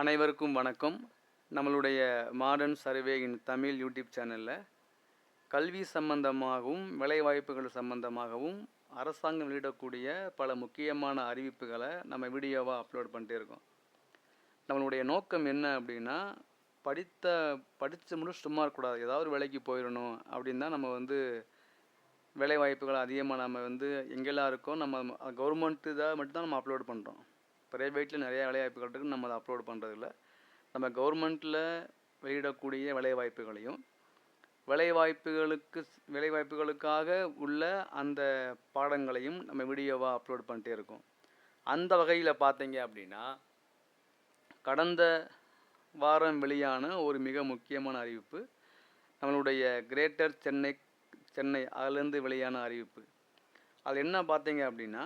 அனைவருக்கும் வணக்கம். நம்மளுடைய modern survey in Tamil YouTube சேனலில் கல்வி சம்பந்தமாகவும் வேலைவாய்ப்புகள் சம்பந்தமாகவும் அரசாங்கம் வெளியிடக்கூடிய பல முக்கியமான அறிவிப்புகளை நம்ம வீடியோவாக அப்லோட் பண்ணிட்டே இருக்கோம். நம்மளுடைய நோக்கம் என்ன அப்படின்னா படித்த படித்து முடிச்சு சும்மா இருக்கக்கூடாது. ஏதாவது ஒரு வேலைக்கு போயிடணும் அப்படின்னு தான் நம்ம வந்து வேலைவாய்ப்புகள் அதிகமாக நம்ம வந்து எங்கெல்லாம் இருக்கோ நம்ம கவர்மெண்ட்டு இதாக மட்டும்தான் நம்ம அப்லோட் பண்ணுறோம் ப்ரைவேட்டில் நிறைய வேலைவாய்ப்புகள் இருக்குது நம்ம அதை அப்லோட் பண்ணுறதில்ல நம்ம கவர்மெண்ட்டில் வெளியிடக்கூடிய வேலைவாய்ப்புகளையும் வேலைவாய்ப்புகளுக்கு வேலைவாய்ப்புகளுக்காக உள்ள அந்த பாடங்களையும் நம்ம வீடியோவாக அப்லோட் பண்ணிட்டே இருக்கோம். அந்த வகையில் பார்த்தீங்க அப்படின்னா கடந்த வாரம் வெளியான ஒரு மிக முக்கியமான அறிவிப்பு நம்மளுடைய கிரேட்டர் சென்னை சென்னை அதுலேருந்து வெளியான அறிவிப்பு. அது என்ன பார்த்தீங்க அப்படின்னா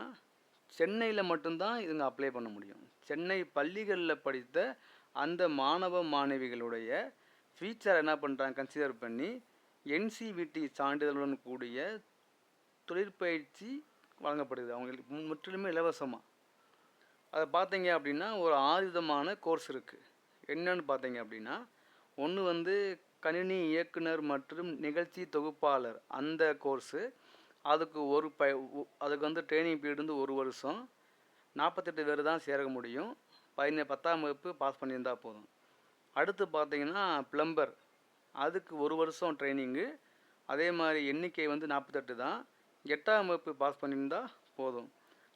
சென்னையில் மட்டும்தான் இதுங்க அப்ளை பண்ண முடியும். சென்னை பள்ளிகளில் படித்த அந்த மாணவ மாணவிகளுடைய ஃபீச்சர் என்ன பண்ணுறாங்க கன்சிடர் பண்ணி என்சிவிடி சான்றிதழுடன் கூடிய தொழிற்பயிற்சி வழங்கப்படுது. அவங்களுக்கு முற்றிலுமே இலவசமாக அதை பார்த்தீங்க அப்படின்னா ஒரு ஆறு விதமான கோர்ஸ் இருக்குது என்னன்னு பார்த்தீங்க அப்படின்னா ஒன்று வந்து கணினி இயக்குனர் மற்றும் நிகழ்ச்சி தொகுப்பாளர் அந்த கோர்ஸு அதுக்கு ஒரு ப ஒ- அதுக்கு வந்து ட்ரைனிங் பீரியட் வந்து ஒரு வருஷம். நாற்பத்தெட்டு பேர் தான் சேர முடியும். பதின பத்தாம் வகுப்பு பாஸ் பண்ணியிருந்தால் போதும். அடுத்து பார்த்தீங்கன்னா ப்ளம்பர் அதுக்கு ஒரு வருஷம் ட்ரைனிங்கு அதே மாதிரி எண்ணிக்கை வந்து நாற்பத்தெட்டு தான். எட்டாம் வகுப்பு பாஸ் பண்ணியிருந்தால் போதும்.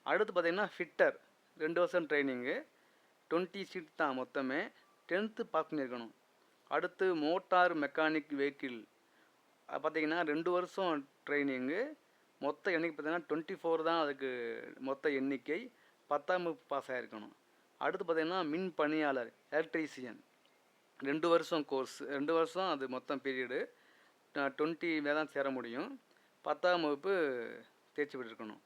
அடுத்து பார்த்தீங்கன்னா ஃபிட்டர் ரெண்டு வருஷம் ட்ரைனிங்கு டுவெண்ட்டி சீட் தான் மொத்தமே. டென்த்து பாஸ் பண்ணியிருக்கணும். அடுத்து மோட்டார் மெக்கானிக் வெஹிக்கிள் பார்த்தீங்கன்னா ரெண்டு வருஷம் ட்ரைனிங்கு மொத்த எண்ணிக்கை பார்த்தீங்கன்னா டுவெண்ட்டி ஃபோர் தான் அதுக்கு மொத்த எண்ணிக்கை. பத்தாம் வகுப்பு பாஸ் ஆகிருக்கணும் அடுத்து பார்த்திங்கன்னா மின் பணியாளர் எலக்ட்ரீசியன் ரெண்டு வருஷம் கோர்ஸ் ரெண்டு வருஷம் அது மொத்தம் பீரியடு டுவெண்ட்டி தான் சேர முடியும். பத்தாம் வகுப்பு தேர்ச்சி பெற்றிருக்கணும்.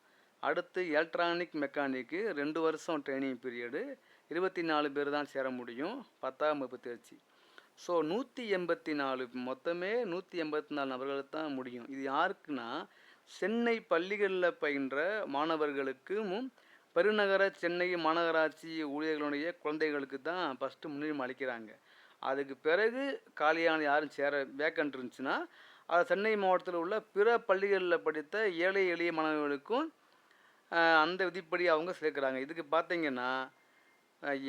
அடுத்து எலக்ட்ரானிக் மெக்கானிக்கு ரெண்டு வருஷம் ட்ரைனிங் பீரியடு இருபத்தி நாலு பேர் தான் சேர முடியும். பத்தாம் வகுப்பு தேர்ச்சி. ஸோ நூற்றி எண்பத்தி நாலு மொத்தமே நூற்றி எண்பத்தி நாலு நபர்களுக்கு தான் முடியும். இது யாருக்குன்னா சென்னை பள்ளிகளில் பயின்ற மாணவர்களுக்கும் பெருநகர சென்னை மாநகராட்சி ஊழியர்களுடைய குழந்தைகளுக்கு தான் ஃபஸ்ட்டு முன்னுரிமை அளிக்கிறாங்க. அதுக்கு பிறகு காலியான யாரும் சேர வேக்கன்ட் இருந்துச்சுன்னா அதை சென்னை மாவட்டத்தில் உள்ள பிற பள்ளிகளில் படித்த ஏழை எளிய மாணவர்களுக்கும் அந்த விதிப்படி அவங்க சேர்க்குறாங்க. இதுக்கு பார்த்தீங்கன்னா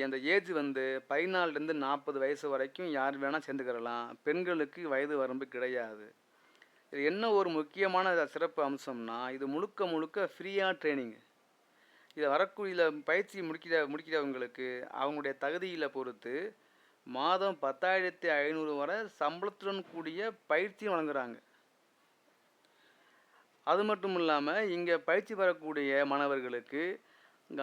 அந்த ஏஜ் வந்து பதினாலுலேருந்து நாற்பது வயசு வரைக்கும் யார் வேணால் சேர்ந்துக்கிறலாம். பெண்களுக்கு வயது வரம்பு கிடையாது. இது என்ன ஒரு முக்கியமான சிறப்பு அம்சம்னா இது முழுக்க முழுக்க ஃப்ரீயாக ட்ரைனிங் இதை வரக்கூடிய பயிற்சி முடிக்கிற முடிக்கிறவங்களுக்கு அவங்களுடைய தகுதியில் பொறுத்து மாதம் பத்தாயிரத்தி ஐநூறு வரை சம்பளத்துடன் கூடிய பயிற்சியும் வழங்குகிறாங்க அது மட்டும் இல்லாமல் இங்கே பயிற்சி பெறக்கூடிய மாணவர்களுக்கு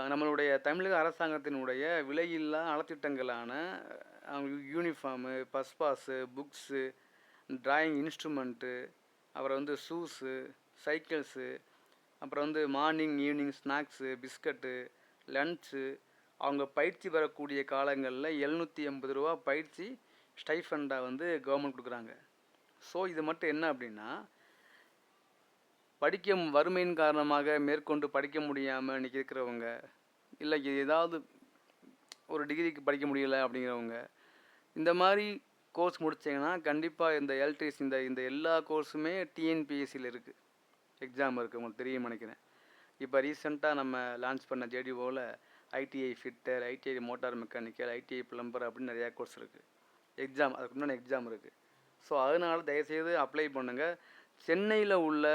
நம்மளுடைய தமிழக அரசாங்கத்தினுடைய விலையில்லா நலத்திட்டங்களான uniform bus pass books drawing instrument அப்புறம் வந்து ஷூஸு சைக்கிள்ஸு அப்புறம் வந்து morning evening snacks biscuit lunch அவங்க பயிற்சி பெறக்கூடிய காலங்களில் எழுநூற்றி எண்பது ரூபா பயிற்சி ஸ்டைஃபண்டாக வந்து கவர்மெண்ட் கொடுக்குறாங்க. ஸோ இது மட்டும் என்ன அப்படின்னா படிக்க வறுமையின் காரணமாக மேற்கொண்டு படிக்க முடியாமல் இன்றைக்கி இருக்கிறவங்க இல்லை ஏதாவது ஒரு டிகிரிக்கு படிக்க முடியலை அப்படிங்கிறவங்க இந்த மாதிரி கோர்ஸ் முடிச்சிங்கன்னா கண்டிப்பாக இந்த எல்டிஎஸ் இந்த இந்த எல்லா கோர்ஸுமே டிஎன்பிஎஸ்சியில் இருக்குது எக்ஸாம் இருக்குது உங்களுக்கு தெரியும் நினைக்கிறேன். இப்போ ரீசெண்டாக நம்ம லான்ச் பண்ண ஜேடிஓவில் ITI fitter ITI motor mechanical ITI plumber அப்படின்னு நிறையா கோர்ஸ் இருக்குது எக்ஸாம் அதுக்கு முன்னாடி எக்ஸாம் இருக்குது ஸோ அதனால் தயவுசெய்து அப்ளை பண்ணுங்கள் சென்னையில் உள்ள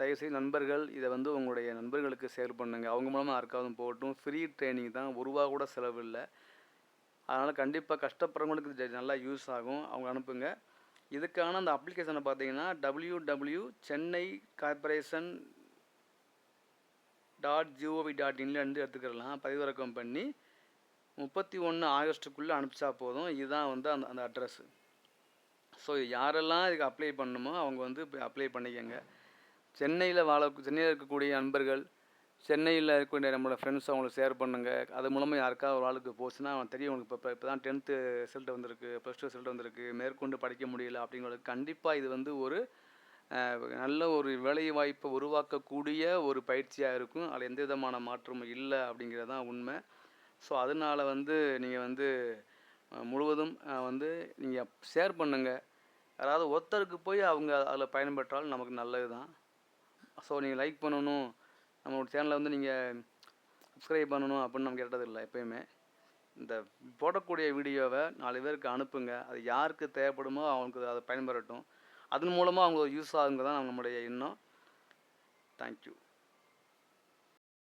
தயவுசெய்து நண்பர்கள் இதை வந்து உங்களுடைய நண்பர்களுக்கு ஷேர் பண்ணுங்கள் அவங்க மூலமாக யாருக்காவது போகட்டும் ஃப்ரீ ட்ரைனிங் தான். ஒரு ரூபா கூட செலவு இல்லை. அதனால் கண்டிப்பாக கஷ்டப்படுறவங்களுக்கு இது நல்லா யூஸ் ஆகும். அவங்க அனுப்புங்க. இதுக்கான அந்த அப்ளிகேஷனை பார்த்தீங்கன்னா W W Chennai corporation dot GOV dot இன்லேருந்து எடுத்துக்கிறலாம் பதிவிறக்கம் பண்ணி முப்பத்தி ஒன்று ஆகஸ்ட்டுக்குள்ளே அனுப்பிச்சா போதும். இதுதான் வந்து அந்த அந்த அட்ரஸ்ஸு ஸோ யாரெல்லாம் இதுக்கு அப்ளை பண்ணணுமோ அவங்க வந்து அப்ளை பண்ணிக்கோங்க. சென்னையில் வாழ சென்னையில் இருக்கக்கூடிய நண்பர்கள் சென்னையில் இருக்கக்கூடிய நம்மளோட ஃப்ரெண்ட்ஸ் அவங்களுக்கு ஷேர் பண்ணுங்கள் அது மூலமாக யாருக்காவது ஒரு ஆளுக்கு போச்சுன்னா அவன் தெரியும் உங்களுக்கு. இப்போ இப்போ தான் டென்த்து ரிசல்ட் வந்திருக்கு ப்ளஸ் டூ ரிசல்ட் வந்திருக்கு. மேற்கொண்டு படிக்க முடியல அப்படிங்கிறது கண்டிப்பாக இது வந்து ஒரு நல்ல ஒரு வேலை வாய்ப்பை உருவாக்கக்கூடிய ஒரு பயிற்சியாக இருக்கும். அதில் எந்த விதமான மாற்றமும் இல்லை அப்படிங்கிறது தான் உண்மை. ஸோ அதனால் வந்து நீங்கள் வந்து முழுவதும் வந்து நீங்கள் ஷேர் பண்ணுங்கள் யாராவது ஒருத்தருக்கு போய் அவங்க அதில் பயன்பெற்றாலும் நமக்கு நல்லது தான் ஸோ நீங்கள் லைக் பண்ணணும். நம்மளோட சேனலை வந்து நீங்கள் சப்ஸ்கிரைப் பண்ணணும் அப்படின்னு நம்ம கேட்டதில்லை எப்பயுமே. இந்த போடக்கூடிய வீடியோவை நாலு பேருக்கு அனுப்புங்க. அது யாருக்கு தேவைப்படுமோ அவங்களுக்கு அதை பயன்பெறட்டும் அதன் மூலமாக அவங்களுக்கு யூஸ் ஆகுங்க தான் நம்மளுடைய எண்ணம். தேங்க்யூ